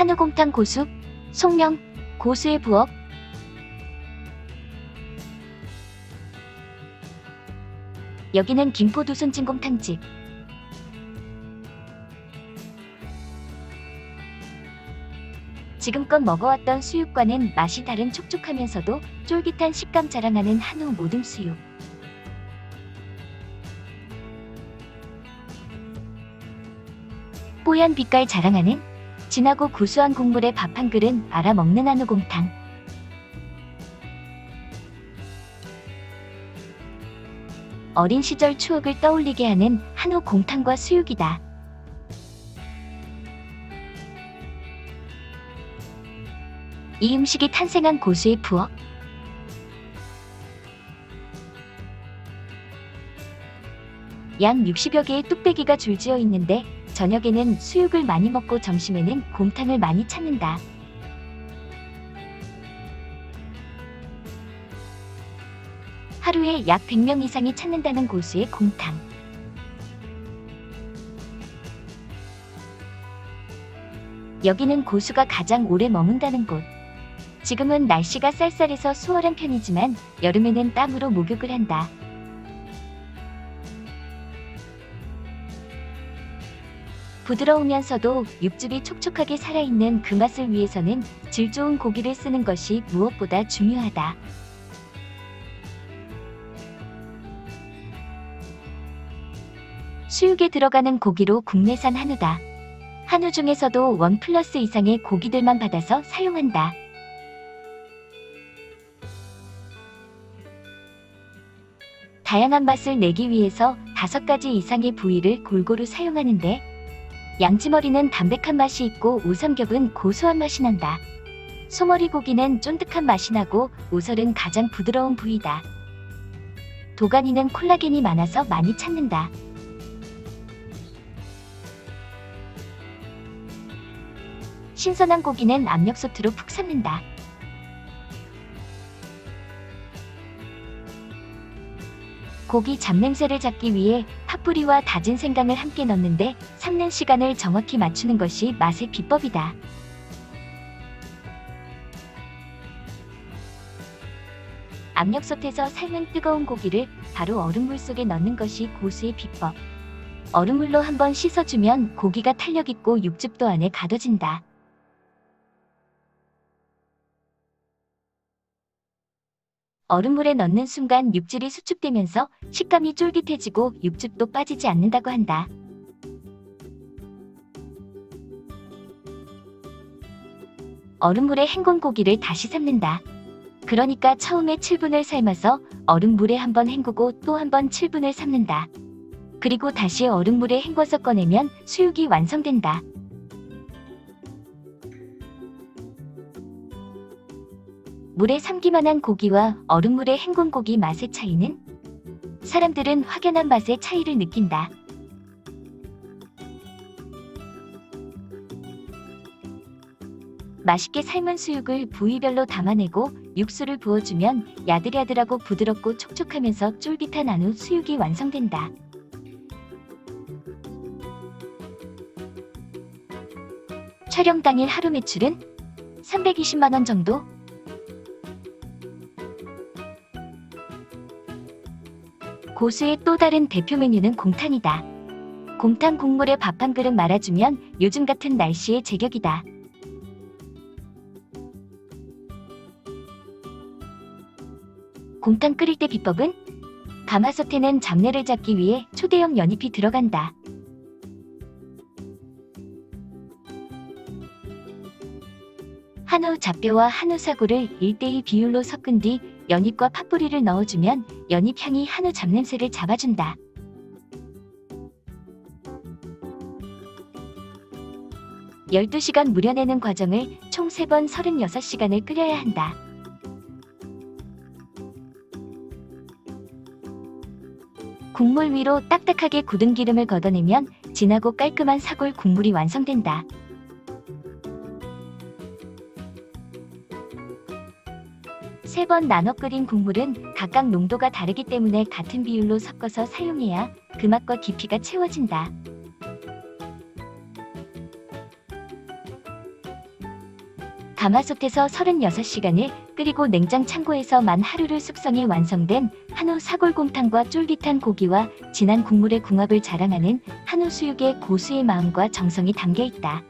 한우곰탕 고수, 송명, 고수의 부엌. 여기는 김포 두손진곰탕집. 지금껏 먹어왔던 수육과는 맛이 다른 촉촉하면서도 쫄깃한 식감 자랑하는 한우 모듬 수육. 뽀얀 빛깔 자랑하는 진하고 구수한 국물에 밥 한 그릇 말아 먹는 한우곰탕. 어린 시절 추억을 떠올리게 하는 한우 곰탕과 수육이다. 이 음식이 탄생한 고수의 부엌. 약 60여 개의 뚝배기가 줄지어 있는데 저녁에는 수육을 많이 먹고 점심에는 곰탕을 많이 찾는다. 하루에 약 100명 이상이 찾는다는 고수의 곰탕. 여기는 고수가 가장 오래 머문다는 곳. 지금은 날씨가 쌀쌀해서 수월한 편이지만 여름에는 땀으로 목욕을 한다. 부드러우면서도 육즙이 촉촉하게 살아있는 그 맛을 위해서는 질 좋은 고기를 쓰는 것이 무엇보다 중요하다. 수육에 들어가는 고기로 국내산 한우다. 한우 중에서도 원 플러스 이상의 고기들만 받아서 사용한다. 다양한 맛을 내기 위해서 다섯 가지 이상의 부위를 골고루 사용하는데 양지머리는 담백한 맛이 있고 우삼겹은 고소한 맛이 난다. 소머리 고기는 쫀득한 맛이 나고 우설은 가장 부드러운 부위다. 도가니는 콜라겐이 많아서 많이 찾는다. 신선한 고기는 압력솥으로 푹 삶는다. 고기 잡냄새를 잡기 위해 파뿌리와 다진 생강을 함께 넣는데 삶는 시간을 정확히 맞추는 것이 맛의 비법이다. 압력솥에서 삶은 뜨거운 고기를 바로 얼음물 속에 넣는 것이 고수의 비법. 얼음물로 한번 씻어주면 고기가 탄력 있고 육즙도 안에 가둬진다. 얼음물에 넣는 순간 육질이 수축되면서 식감이 쫄깃해지고 육즙도 빠지지 않는다고 한다. 얼음물에 헹군 고기를 다시 삶는다. 그러니까 처음에 7분을 삶아서 얼음물에 한번 헹구고 또 한번 7분을 삶는다. 그리고 다시 얼음물에 헹궈서 꺼내면 수육이 완성된다. 물에 삶기만 한 고기와 얼음물에 헹군 고기 맛의 차이는 사람들은 확연한 맛의 차이를 느낀다. 맛있게 삶은 수육을 부위별로 담아내고 육수를 부어주면 야들야들하고 부드럽고 촉촉하면서 쫄깃한 한우 수육이 완성된다. 촬영 당일 하루 매출은 320만원 정도? 고수의 또 다른 대표 메뉴는 곰탕이다. 곰탕 국물에 밥 한 그릇 말아주면 요즘 같은 날씨에 제격이다. 곰탕 끓일 때 비법은 가마솥에는 잡내를 잡기 위해 초대형 연잎이 들어간다. 한우 잡뼈와 한우 사고를 1대2 비율로 섞은 뒤 연잎과 팥뿌리를 넣어주면 연잎 향이 한우 잡냄새를 잡아준다. 열두 시간 무려내는 과정을 총 3번 36시간을 끓여야 한다. 국물 위로 딱딱하게 굳은 기름을 걷어내면 진하고 깔끔한 사골 국물이 완성된다. 세 번 나눠 끓인 국물은 각각 농도가 다르기 때문에 같은 비율로 섞어서 사용해야 그 맛과 깊이가 채워진다. 가마솥에서 36시간을 끓이고 냉장 창고에서 만 하루를 숙성해 완성된 한우 사골곰탕과 쫄깃한 고기와 진한 국물의 궁합을 자랑하는 한우 수육의 고수의 마음과 정성이 담겨 있다.